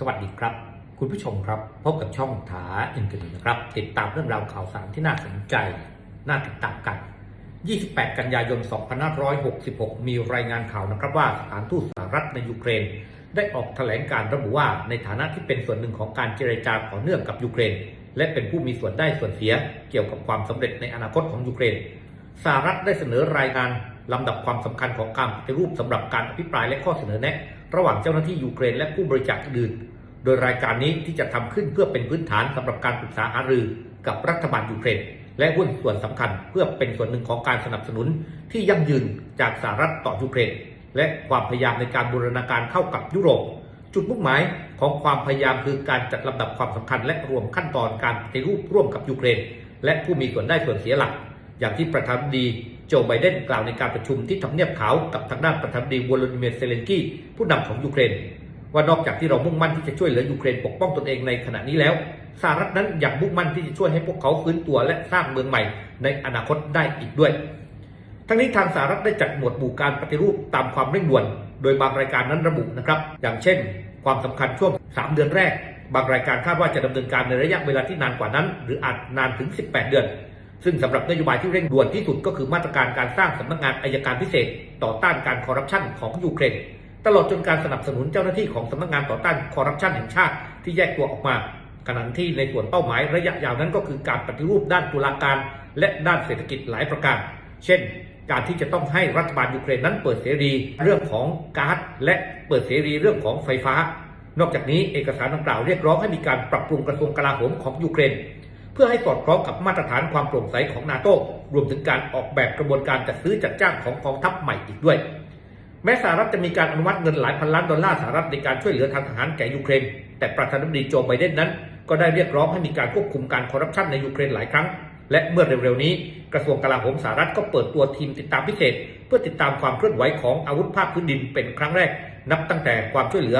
สวัสดีครับ คุณผู้ชมครับ พบกับช่องถาอินเทอร์เน็ตนะครับ ติดตามเรื่องราวข่าวสารที่น่าสนใจ น่าติดตามกัน 28 กันยายน 2566 มีรายงานข่าวนะครับว่าสถานทูตสหรัฐในยูเครน ได้ออกแถลงการระบุว่าในฐานะที่เป็นส่วนหนึ่งของการเจรจาต่อเนื่องกับยูเครน และเป็นผู้มีส่วนได้ส่วนเสีย เกี่ยวกับความสำเร็จในอนาคตของยูเครนสหรัฐได้เสนอรายงานลำดับความสำคัญของการปฏิรูปสำหรับการอภิปรายและข้อเสนอแนะ ระหว่างเจ้าหน้าที่ยูเครนและผู้บริจาคอื่น โดยรายการนี้ที่จะทำขึ้นเพื่อเป็นพื้นฐานสำหรับการปรึกษาหารือกับรัฐบาลยูเครน และหุ้นส่วนสำคัญเพื่อเป็นส่วนหนึ่งของการสนับสนุนที่ยั่งยืนจากสหรัฐต่อยูเครน และความพยายามในการบูรณาการเข้ากับยุโรป จุดมุ่งหมายของความพยายามคือการจัดลำดับความสำคัญ และรวมขั้นตอนการปฏิรูปร่วมกับยูเครน และผู้มีส่วนได้ส่วนเสียหลัก อย่างที่ประธานาธิบดี โจไบเดนกล่าวในการประชุมที่ทำเนียบขาวกับทางด้านประธานาธิบดีวลาดิเมียร์เซเลนกี้ผู้นำของยูเครน ว่านอกจากที่เรามุ่งมั่นที่จะช่วยเหลือยูเครนปกป้องตนเองในขณะนี้แล้วสหรัฐนั้นยังมุ่งมั่นที่จะช่วยให้พวกเขาฟื้นตัวและสร้างเมืองใหม่ในอนาคตได้อีกด้วย ทั้งนี้ทางสหรัฐได้จัดหมวดหมู่การปฏิรูปตามความเร่งด่วน โดยบางรายการนั้นระบุนะครับ อย่างเช่น ความสำคัญช่วง 3 เดือนแรก บางรายการคาดว่าจะดำเนินการในระยะเวลาที่นานกว่านั้น หรืออาจนานถึง 18 เดือน ซึ่งสำหรับนโยบายที่เร่งด่วนที่สุดก็คือมาตรการการสร้างสำนักงานอายการพิเศษ ต่อต้านการคอร์รัปชันของยูเครนตลอดจนการสนับสนุนเจ้าหน้าที่ของสำนักงานต่อต้านคอร์รัปชันแห่งชาติที่แยกตัวออกมาขณะที่ในส่วนเป้าหมายระยะยาวนั้นก็คือการปฏิรูปด้านตุลาการและด้านเศรษฐกิจหลายประการ เช่น การที่จะต้องให้รัฐบาลยูเครนนั้นเปิดเสรีเรื่องของก๊าซและเปิดเสรีเรื่องของไฟฟ้า นอกจากนี้เอกสารดังกล่าวเรียกร้องให้มีการปรับปรุงกระทรวงกลาโหมของยูเครน เพื่อให้สอดคล้องกับมาตรฐานความโปร่งใสของนาโต้รวมถึงการออกแบบกระบวนการจัดซื้อจัดจ้างของกองทัพใหม่อีกด้วย แม้สหรัฐจะมีการอนุมัติเงินหลายพันล้านดอลลาร์สหรัฐในการช่วยเหลือทางทหารแก่ยูเครน แต่ประธานาธิบดีโจไบเดนนั้น ก็ได้เรียกร้องให้มีการควบคุมการคอร์รัปชันในยูเครนหลายครั้ง และเมื่อเร็วๆนี้ กระทรวงกลาโหมสหรัฐก็เปิดตัวทีมติดตามพิเศษ เพื่อติดตามความเคลื่อนไหวของอาวุธภาคพื้นดินเป็นครั้งแรก นับตั้งแต่ความช่วยเหลือ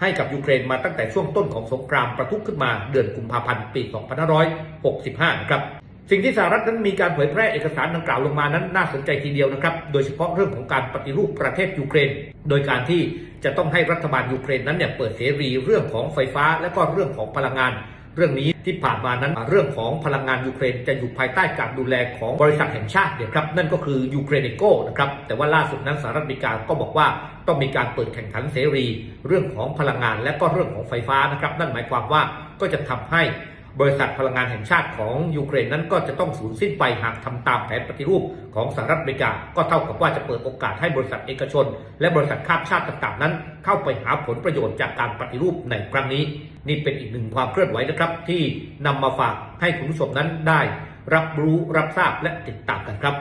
ให้กับยูเครนมาตั้งแต่ช่วงต้นของสงครามประทุขึ้นมาเดือนกุมภาพันธ์ปี 2565 นะครับ สิ่งที่สหรัฐนั้นมีการเผยแพร่เอกสารดังกล่าวลงมานั้นน่าสนใจทีเดียวนะครับ โดยเฉพาะเรื่องของการปฏิรูปประเทศยูเครน โดยการที่จะต้องให้รัฐบาลยูเครนนั้นเนี่ยเปิดเสรีเรื่องของไฟฟ้าและก็เรื่องของพลังงาน เรื่องนี้ที่ผ่านมานั้นเรื่องของพลังงานยูเครนจะอยู่ภายใต้การดูแลของบริษัทแห่งชาติเดียครับนั่นก็คือยูเครเนโกนะครับแต่ว่าล่าสุดนั้นสหรัฐอเมริกาก็บอกว่าต้องมีการเปิดแข่งขันเสรี เรื่องของพลังงานและก็เรื่องของไฟฟ้านะครับนั่นหมายความว่าก็จะทำให้ บริษัทพลังงานแห่งชาติของยูเครนนั้นก็จะต้องสูญสิ้นไปหากทำตามแผนปฏิรูปของสหรัฐอเมริกา ก็เท่ากับว่าจะเปิดโอกาสให้บริษัทเอกชน และบริษัทข้ามชาติต่างๆ นั้น เข้าไปหาผลประโยชน์จากการปฏิรูปในครั้งนี้ นี่เป็นอีกหนึ่งความเคลื่อนไหวนะครับ ที่นำมาฝากให้คุณผู้ชมนั้นได้ รับรู้รับทราบและติดตามกันครับ